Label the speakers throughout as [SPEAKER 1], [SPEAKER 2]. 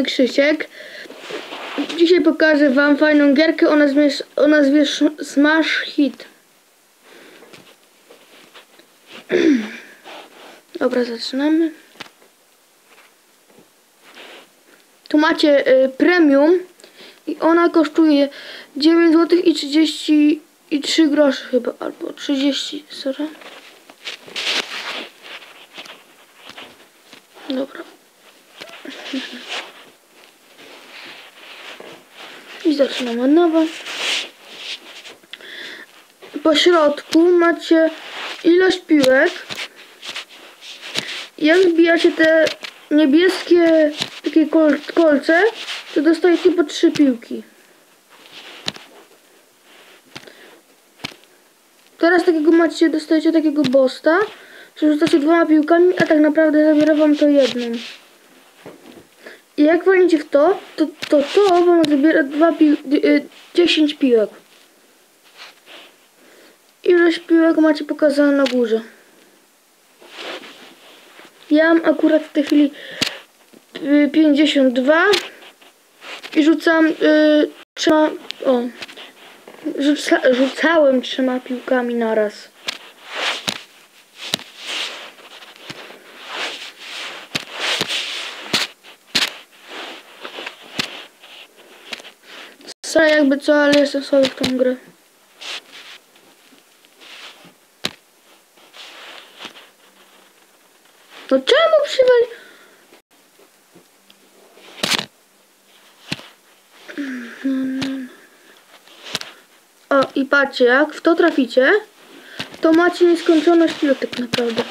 [SPEAKER 1] Krzysiek. Dzisiaj pokażę wam fajną gierkę o nazwie, o nazwie Sh- Smash Hit. Dobra, zaczynamy. Tu macie y, premium i ona kosztuje 9 zł i 33 groszy chyba, albo 30, sorry. Dobra. I zaczynamy od nowa. Po środku macie ilość piłek. Jak zbijacie te niebieskie takie kol kolce, to dostajecie po trzy piłki. Teraz takiego macie, dostajecie takiego bosta, przerzucacie dwoma piłkami, a tak naprawdę zabiera wam to jedną. Jak walniecie w to, to to, to wam zabiera dwa pił y, 10 piłek. Ilość piłek macie pokazane na górze. Ja mam akurat w tej chwili y, 52 i rzucam y, trzema, o, rzuca, rzucałem trzema piłkami naraz. Sorry jakby co, ale jestem słaby w tą grę. No czemu przywali... O, i patrzcie, jak w to traficie, to macie nieskończoność piłek tak naprawdę.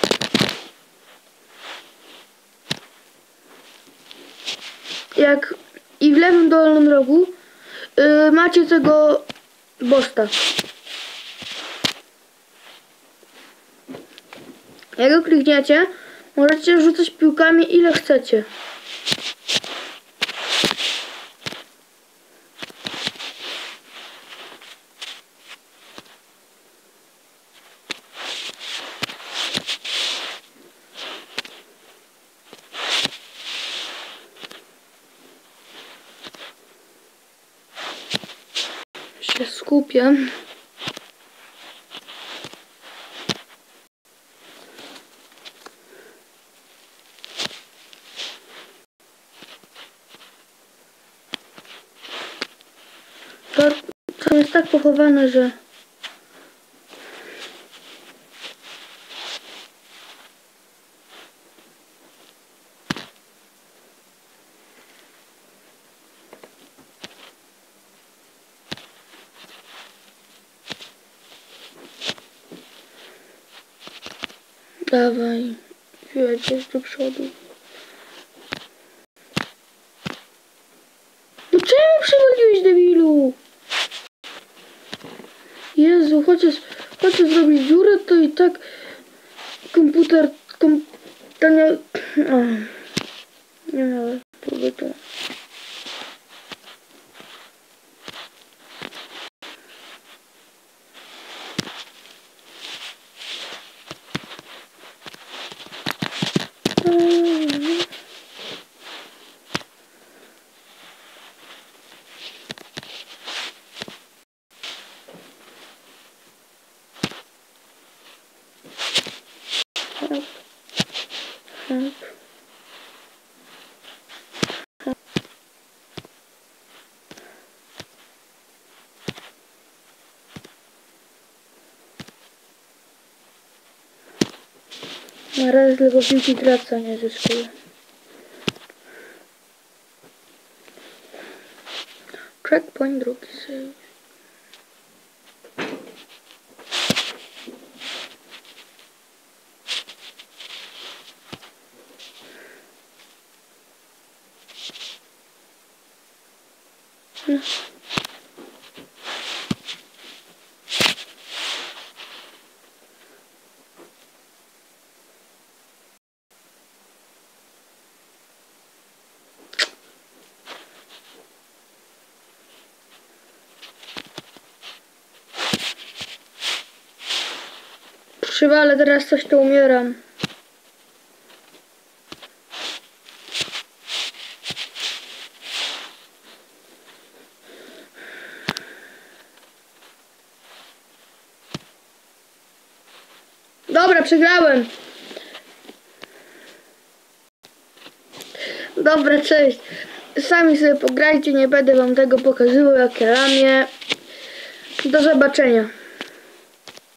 [SPEAKER 1] Jak i w lewym dolnym rogu yy, macie tego bosta. Jak go klikniecie, możecie rzucać piłkami ile chcecie. Się skupię. To, to jest tak pochowane, że... Dawaj, wiedziesz do przodu. No czemu przywaliłeś debilu? Jezu, chociaż, chociaż zrobić dziurę, to i tak komputer, kom, to nie, nie miałem pobytu. Help. Help. Na razie tylko piłki tracę, nie zyskuję. Checkpoint drugi save. No. Przywalę teraz coś, to umieram. Dobra, przegrałem. Dobra, cześć. Sami sobie pograjcie, nie będę wam tego pokazywał, jakie ramię. Do zobaczenia.